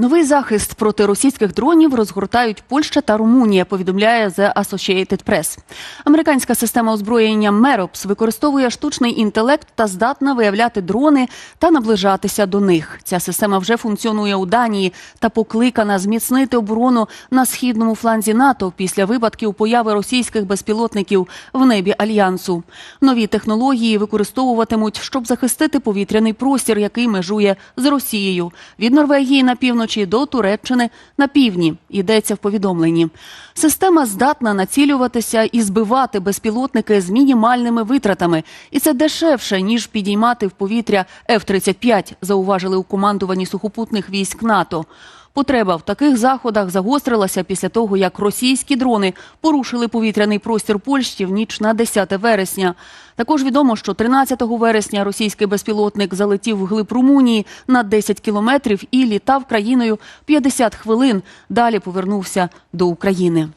Новий захист проти російських дронів розгортають Польща та Румунія. Повідомляє The Associated Press. Американська система озброєння Меропс використовує штучний інтелект та здатна виявляти дрони та наближатися до них. Ця система вже функціонує у Данії та покликана зміцнити оборону на східному фланзі НАТО після випадків появи російських безпілотників в небі альянсу. Нові технології використовуватимуть, щоб захистити повітряний простір, який межує з Росією від Норвегії на півночі до Туреччини на півдні. Йдеться в повідомленні. Система здатна націлюватися і збивати безпілотники з мінімальними витратами, і це дешевше ніж підіймати в повітря F-35, зауважили у командуванні сухопутних військ НАТО. Потреба в таких заходах загострилася після того, як російські дрони порушили повітряний простір Польщі в ніч на 10 вересня. Також відомо, що 13 вересня російський безпілотник залетів вглиб Румунії на 10 кілометрів і літав країною 50 хвилин. Далі повернувся до України.